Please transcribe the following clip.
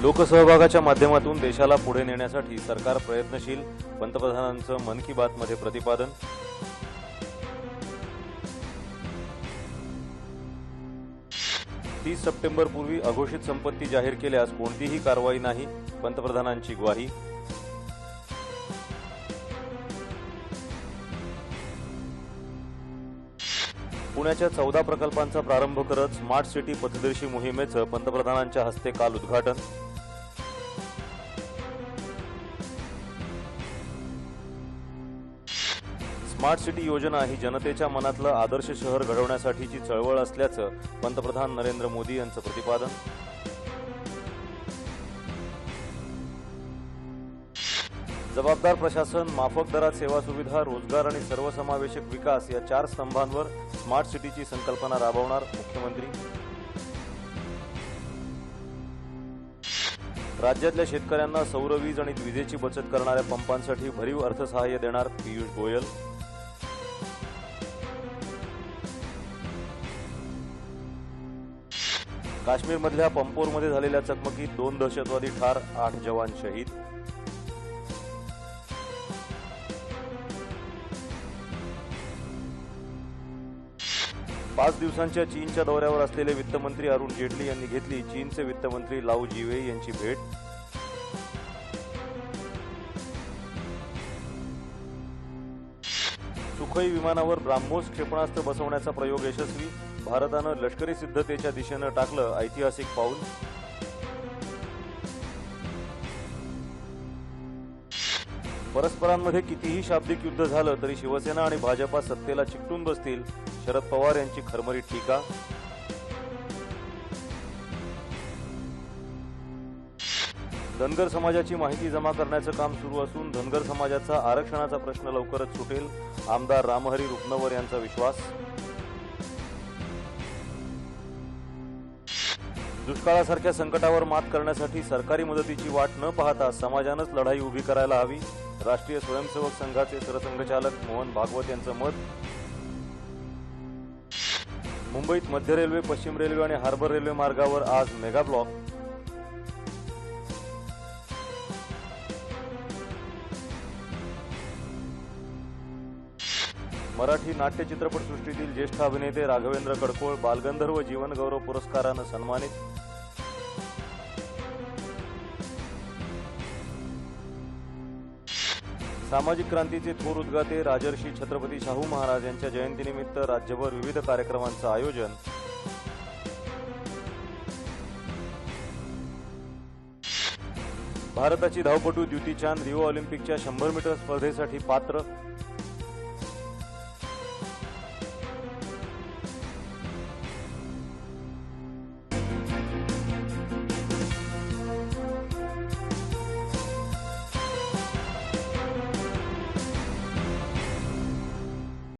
लोकसहभागाच्या माध्यमातून देशाला पुढे नेण्यासाठी सरकार प्रयत्नशील. पंतप्रधानांचं मन की बात मध्ये प्रतिपादन. तीस सप्टेंबर पूर्वी अघोषित संपत्ती जाहीर केल्यास कोणतीही कारवाई नाही. पंतप्रधानांची ग्वाही. पुण्याच्या चौदा प्रकल्पांचा प्रारंभ करत स्मार्ट सिटी पथदर्शी मोहिमेचं पंतप्रधानांच्या हस्ते काल उद्घाटन. स्मार्ट सिटी योजना ही जनतेच्या मनातलं आदर्श शहर घडवण्यासाठीची चळवळ असल्याचं पंतप्रधान नरेंद्र मोदी यांचं प्रतिपादन. जबाबदार प्रशासन माफक दरात सेवा सुविधा रोजगार आणि सर्वसमावेशक विकास या चार स्तंभांवर स्मार्ट सिटीची संकल्पना राबवणार मुख्यमंत्री. राज्यातल्या शेतकऱ्यांना सौर वीज आणि विजेची बचत करणाऱ्या पंपांसाठी भरीव अर्थसहाय्य देणार पियुष गोयल. काश्मीरमधल्या पंपोरमध्ये झालेल्या चकमकीत दोन दहशतवादी ठार आठ जवान शहीद. पाच दिवसांच्या चीनच्या दौऱ्यावर असलेले वित्तमंत्री अरुण जेटली यांनी घेतली चीनचे वित्तमंत्री लाऊ जिवे यांची भेट. सुखई विमानावर ब्राह्मोस क्षेपणास्त्र बसवण्याचा प्रयोग यशस्वी भारतानं लष्करी सिद्धतेच्या दिशेनं टाकलं ऐतिहासिक पाऊल. परस्परांमध्ये कितीही शाब्दिक युद्ध झालं तरी शिवसेना आणि भाजपा सत्तेला चिकटून बसतील शरद पवार यांची खरमरीत टीका. धनगर समाजाची माहिती जमा करण्याचं काम सुरू असून धनगर समाजाचा आरक्षणाचा प्रश्न लवकरच सुटेल आमदार रामहरी रुपनवर यांचा विश्वास. दुष्काळासारख्या संकटावर मात करण्यासाठी सरकारी मदतीची वाट न पाहता समाजानंच लढाई उभी करायला हवी. राष्ट्रीय स्वयंसेवक संघाचे सरसंघचालक मोहन भागवत यांचं मत. मुंबईत मध्य रेल्वे पश्चिम रेल्वे आणि हार्बर रेल्वे मार्गावर आज मेगा ब्लॉक. मराठी नाट्य चित्रपटसृष्टीतील ज्येष्ठ अभिनेते राघवेंद्र कडकोळ बालगंधर्व जीवनगौरव पुरस्कारानं सन्मानित. सामाजिक क्रांतीचे थोर उद्गाते राजर्षी छत्रपती शाहू महाराज यांच्या जयंतीनिमित्त राज्यभर विविध कार्यक्रमांचं आयोजन. भारताची धावपटू द्युती चांद रिओ ऑलिम्पिकच्या शंभर मीटर स्पर्धेसाठी पात्र